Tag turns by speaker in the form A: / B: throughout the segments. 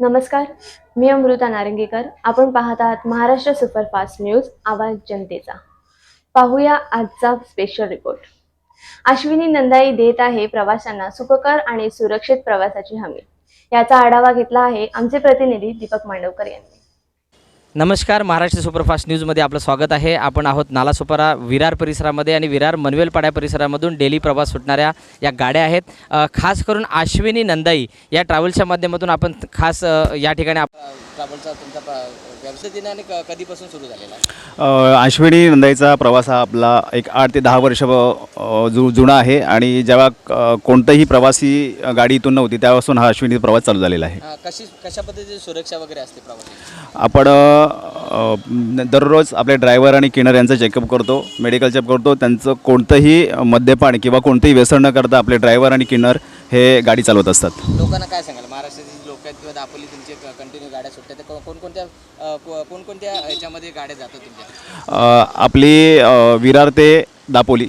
A: नमस्कार मी अमृता नारंगीकर. आपण पाहत आहात महाराष्ट्र सुपरफास्ट न्यूज आवाज जनतेचा. पाहूया आजचा स्पेशल रिपोर्ट अश्विनी नंदाई देत आहे प्रवाशांना सुखकर आणि सुरक्षित प्रवासाची हमी. याचा आढावा घेतला आहे आमचे प्रतिनिधी दीपक मांडवकर यांनी.
B: नमस्कार महाराष्ट्र सुपरफास्ट न्यूजमध्ये आपलं स्वागत आहे. आपण आहोत नालासोपारा विरार परिसरामध्ये आणि विरार मनवेलपाड्या परिसरामधून डेली प्रवास सुटणाऱ्या या गाड्या आहेत. खास करून आश्विनी नंदाई या ट्रॅव्हल्सच्या माध्यमातून आपण खास या ठिकाणी ट्रॅव्हलचा तुमचा व्यवसाय दिनाने कधीपासून सुरू झालेला आहे?
C: अ, अश्विनी नंदाईचा प्रवास हा आपला एक आठ ते दहा वर्ष जु जुना आहे आणि जेव्हा कोणतंही प्रवासी गाडी इथून नव्हती त्यापासून हा अश्विनी प्रवास चालू झालेला आहे.
B: कशी कशा पद्धतीची सुरक्षा वगैरे असते प्रवासी?
C: आपण दररोज आपले ड्रायव्हर आणि किनर यांचं चेकअप करतो मेडिकल चेक करतो त्यांचं कोणतंही मद्यपान किंवा कोणतंही व्यसन न करता आपले ड्रायव्हर आणि किन्नर हे गाडी चालवत असतात.
B: लोकांना काय सांगाल? महाराष्ट्रातील लोक आहेत किंवा दापोली तुमचे कंटिन्यू गाड्या सुटतात तर को- कोणकोणत्या अ, को- कोणकोणत्या ह्याच्यामध्ये गाड्या जातात तुमच्या?
C: अ, आपली अ, विरार ते दापोली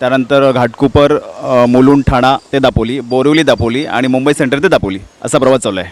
C: त्यानंतर घाटकोपर अ, मुलुंड ठाणा ते दापोली बोरिवली दापोली आणि मुंबई सेंटर ते दापोली असा प्रवास चालू आहे.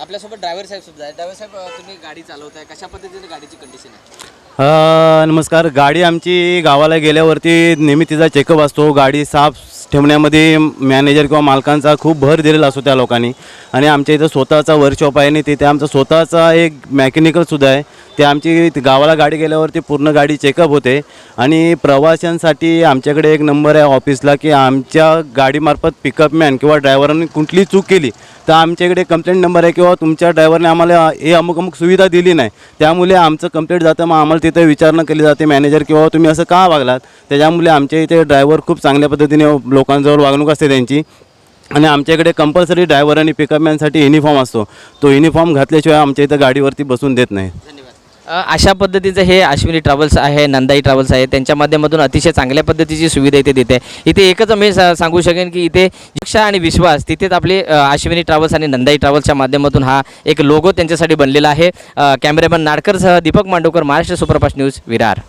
B: आपल्यासोबत ड्रायव्हर साहेब सुद्धा आहे ड्रायव्हर साहेब तुम्ही गाडी चालवताय. कशा पद्धतीने गाडीची कंडिशन आहे?
D: अ, नमस्कार. गाडी आमची गावाला गेल्यावरती नेहमी तिचा चेकअप असतो. गाडी साफ ठेवण्यामध्ये मॅनेजर किंवा मालकांचा खूप भर दिलेला असतो त्या लोकांनी. आणि आमच्या इथं स्वतःचा वर्कशॉप आहे आणि तिथे आमचा स्वतःचा एक मॅकॅनिकलसुद्धा आहे. ते आमची ती गावाला गाडी गेल्यावरती पूर्ण गाडी चेकअप होते. आणि प्रवाशांसाठी आमच्याकडे एक नंबर आहे ऑफिसला की आमच्या गाडीमार्फत पिकअप मॅन किंवा ड्रायव्हरांनी कुठली चूक केली तर आमच्याकडे कंप्लेंट नंबर आहे किंवा तुमच्या ड्रायव्हरने आम्हाला हे अमुक अमुक सुविधा दिली नाही. त्यामुळे आमचं कंप्लेंट जातं मग आम्हाला तिथे विचारणा केली जाते मॅनेजर किंवा तुम्ही असं का वागलात? त्याच्यामुळे आमच्या इथे ड्रायव्हर खूप चांगल्या पद्धतीने लोकांजवळ वागणूक असते त्यांची. आणि आमच्याकडे कंपल्सरी ड्रायव्हर आणि पिकअप मॅनसाठी युनिफॉर्म असतो. तो युनिफॉर्म घातल्याशिवाय आमच्या इथं गाडीवरती बसून देत नाही.
B: धन्यवाद अशा पद्धतीचं हे अश्विनी ट्रॅव्हल्स आहे नंदाई ट्रॅव्हल्स आहे. त्यांच्या माध्यमातून अतिशय चांगल्या पद्धतीची सुविधा इथे देते. इथे एकच मी सांगू शकेन की इथे शिक्षा आणि विश्वास तिथेच आपले अश्विनी ट्रॅव्हल्स आणि नंदाई ट्रॅव्हल्सच्या माध्यमातून हा एक लोगो त्यांच्यासाठी बनलेला आहे. कॅमेरामॅन नाडकरसह दीपक मांडवकर महाराष्ट्र सुपरफास्ट न्यूज विरार.